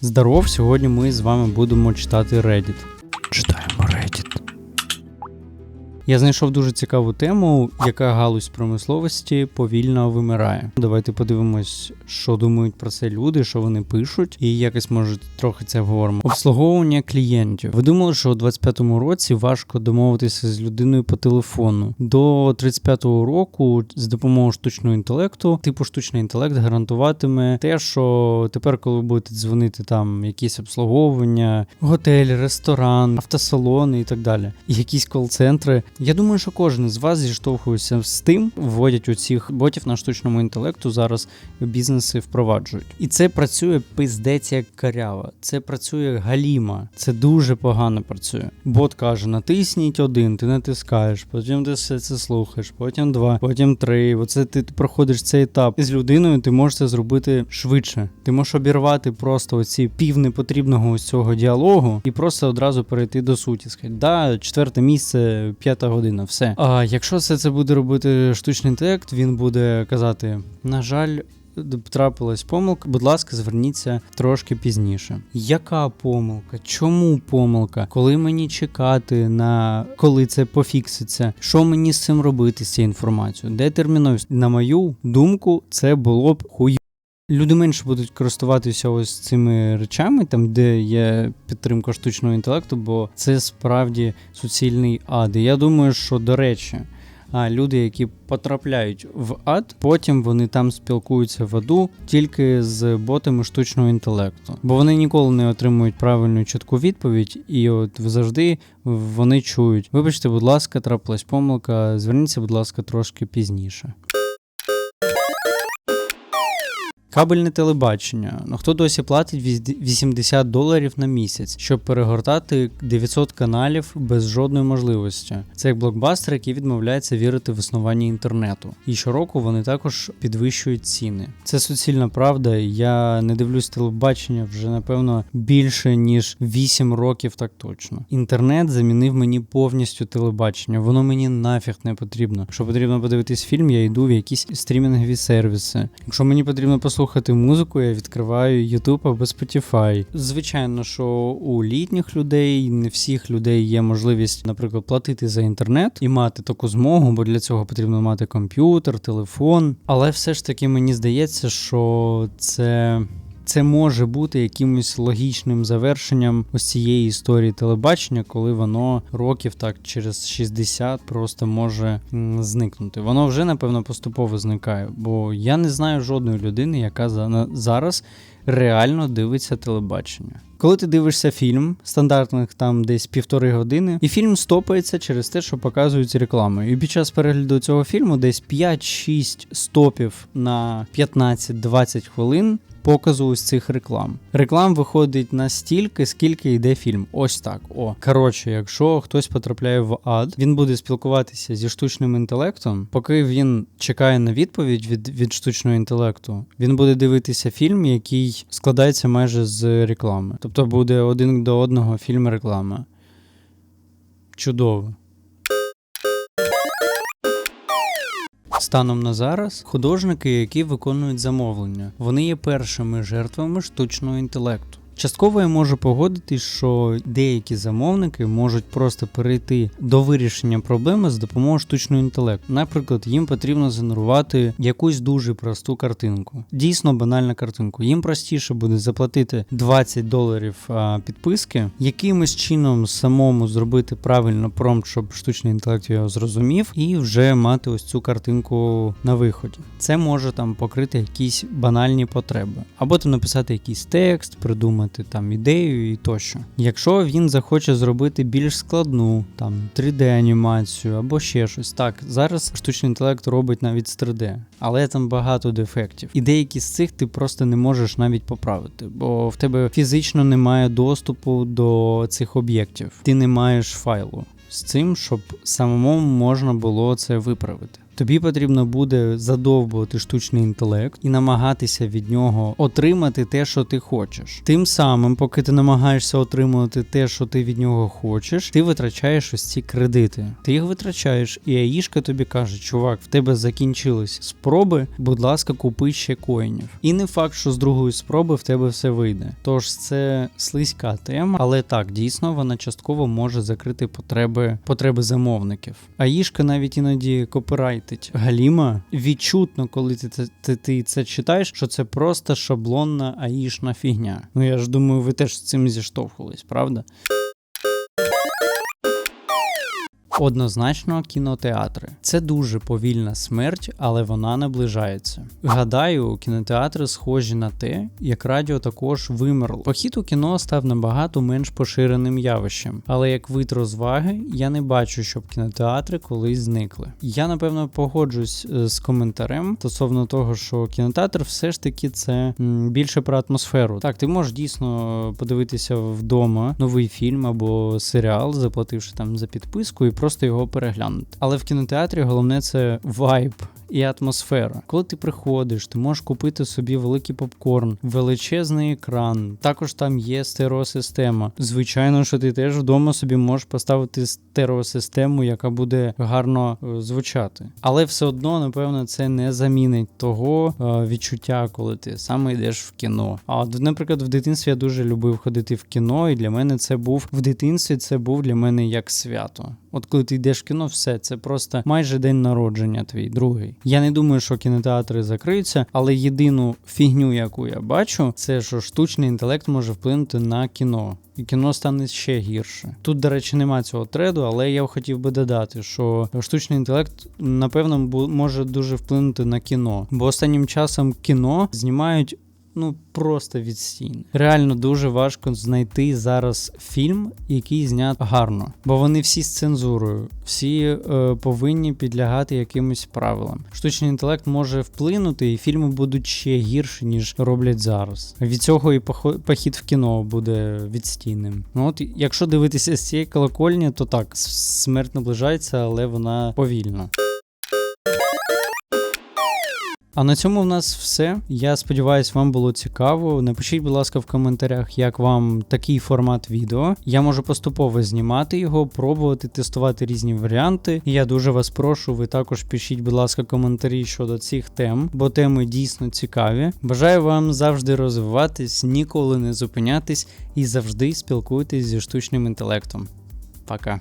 Здоров, сьогодні ми з вами будемо читати Reddit. Я знайшов дуже цікаву тему, яка галузь промисловості повільно вимирає. Давайте подивимось, що думають про це люди, що вони пишуть, і якось може трохи це обговоримо. Обслуговування клієнтів. Ви думали, що у 25-му році важко домовитися з людиною по телефону. До 35-го року з допомогою штучного інтелекту, типу штучний інтелект гарантуватиме те, що тепер, коли ви будете дзвонити там якісь обслуговування, готель, ресторан, автосалони і так далі, якісь кол-центри. Я думаю, що кожен з вас зіштовхується з тим, вводять оцих ботів на штучному інтелекту зараз бізнеси впроваджують. І це працює пиздець як карява. Це працює галіма. Це дуже погано працює. Бот каже: натисніть один, ти натискаєш, потім ти все це слухаєш, потім два, потім три. Оце ти проходиш цей етап. І з людиною ти можеш це зробити швидше. Ти можеш обірвати просто оці пів непотрібного ось цього діалогу і просто одразу перейти до суті. Сказати, да, четверте місце, п'ята година, все. А якщо все це буде робити штучний інтелект, він буде казати: на жаль. Трапилась помилка, будь ласка, зверніться трошки пізніше. Яка помилка? Чому помилка? Коли мені чекати на коли це пофікситься? Що мені з цим робити з цією інформацією? Де терміновість? На мою думку, це було б хую. Люди менше будуть користуватися ось цими речами, там де є підтримка штучного інтелекту, бо це справді суцільний ад. І я думаю, що до речі, а люди, які потрапляють в ад, потім вони там спілкуються в аду тільки з ботами штучного інтелекту, бо вони ніколи не отримують правильну чітку відповідь, і от завжди вони чують: вибачте, будь ласка, трапилась помилка, зверніться, будь ласка, трошки пізніше. Кабельне телебачення. Ну хто досі платить 80 доларів на місяць, щоб перегортати 900 каналів без жодної можливості. Це як блокбастер, який відмовляється вірити в існування інтернету. І щороку вони також підвищують ціни. Це суцільна правда. Я не дивлюсь телебачення вже напевно більше ніж 8 років, так точно. Інтернет замінив мені повністю телебачення. Воно мені нафіг не потрібно. Якщо потрібно подивитись фільм, я йду в якісь стрімінгові сервіси. Якщо мені потрібно послухати слухати музику, я відкриваю YouTube або Spotify. Звичайно, що у літніх людей, не всіх людей є можливість, наприклад, платити за інтернет і мати таку змогу, бо для цього потрібно мати комп'ютер, телефон. Але все ж таки мені здається, що це. Це може бути якимось логічним завершенням ось цієї історії телебачення, коли воно років так через 60 просто може зникнути. Воно вже напевно поступово зникає, бо я не знаю жодної людини, яка зараз реально дивиться телебачення. Коли ти дивишся фільм, стандартних там десь півтори години, і фільм стопається через те, що показують реклами. І під час перегляду цього фільму десь 5-6 стопів на 15-20 хвилин показу ось цих реклам. Реклам виходить настільки, скільки йде фільм. Ось так. О, коротше, якщо хтось потрапляє в ад, він буде спілкуватися зі штучним інтелектом. Поки він чекає на відповідь від, від штучного інтелекту, він буде дивитися фільм, який складається майже з реклами. Тобто буде один до одного фільм реклама. Чудово. Станом на зараз художники, які виконують замовлення, вони є першими жертвами штучного інтелекту. Частково я можу погодитись, що деякі замовники можуть просто перейти до вирішення проблеми з допомогою штучного інтелекту. Наприклад, їм потрібно згенерувати якусь дуже просту картинку. Дійсно банальна картинку. Їм простіше буде заплатити 20 доларів а, підписки, якимось чином самому зробити правильно промпт, щоб штучний інтелект його зрозумів, і вже мати ось цю картинку на виході. Це може там покрити якісь банальні потреби, або там написати якийсь текст, придумати придумати там ідею і тощо. Якщо він захоче зробити більш складну, там 3D-анімацію або ще щось. Так, зараз штучний інтелект робить навіть з 3D, але там багато дефектів. І деякі з цих ти просто не можеш навіть поправити, бо в тебе фізично немає доступу до цих об'єктів. Ти не маєш файлу з цим, щоб самому можна було це виправити. Тобі потрібно буде задовбувати штучний інтелект і намагатися від нього отримати те, що ти хочеш. Тим самим, поки ти намагаєшся отримувати те, що ти від нього хочеш, ти витрачаєш ось ці кредити. Ти їх витрачаєш, і Аїшка тобі каже: чувак, в тебе закінчились спроби, будь ласка, купи ще коїнів. І не факт, що з другої спроби в тебе все вийде. Тож це слизька тема, але так, дійсно вона частково може закрити потреби потреби замовників. Аїшка навіть іноді копірайтить Галіма. Відчутно, коли ти, ти, ти, ти це читаєш, що це просто шаблонна аїшна фігня. Ну я ж думаю, ви теж з цим зіштовхувались, правда? Однозначно, кінотеатри. Це дуже повільна смерть, але вона наближається. Гадаю, кінотеатри схожі на те, як радіо також вимерло. Похід у кіно став набагато менш поширеним явищем, але як вид розваги, я не бачу, щоб кінотеатри колись зникли. Я напевно погоджусь е, з коментарем стосовно того, що кінотеатр все ж таки це більше про атмосферу. Так, ти можеш дійсно подивитися вдома новий фільм або серіал, заплативши там за підписку і просто його переглянути. Але в кінотеатрі головне це вайб. І атмосфера. Коли ти приходиш, ти можеш купити собі великий попкорн, величезний екран. Також там є стереосистема. Звичайно, що ти теж вдома собі можеш поставити стереосистему, яка буде гарно е, звучати. Але все одно, напевно, це не замінить того е, відчуття, коли ти саме йдеш в кіно. А наприклад, в дитинстві я дуже любив ходити в кіно, і для мене це був в дитинстві. Це був для мене як свято. От коли ти йдеш в кіно, все це просто майже день народження твій другий. Я не думаю, що кінотеатри закриються, але єдину фігню, яку я бачу, це що штучний інтелект може вплинути на кіно. І кіно стане ще гірше. Тут, до речі, нема цього треду, але я хотів би додати, що штучний інтелект, напевно, може дуже вплинути на кіно. Бо останнім часом кіно знімають. Ну просто відстійно. Реально дуже важко знайти зараз фільм, який знят гарно, бо вони всі з цензурою, всі е, повинні підлягати якимось правилам. Штучний інтелект може вплинути, і фільми будуть ще гірші, ніж роблять зараз. Від цього і похід в кіно буде відстійним. Ну от, якщо дивитися з цієї колокольні, то так, смерть наближається, але вона повільна. А на цьому в нас все. Я сподіваюся, вам було цікаво. Напишіть, будь ласка, в коментарях, як вам такий формат відео. Я можу поступово знімати його, пробувати, тестувати різні варіанти. І я дуже вас прошу, ви також пишіть, будь ласка, коментарі щодо цих тем, бо теми дійсно цікаві. Бажаю вам завжди розвиватись, ніколи не зупинятись і завжди спілкуйтесь зі штучним інтелектом. Пока.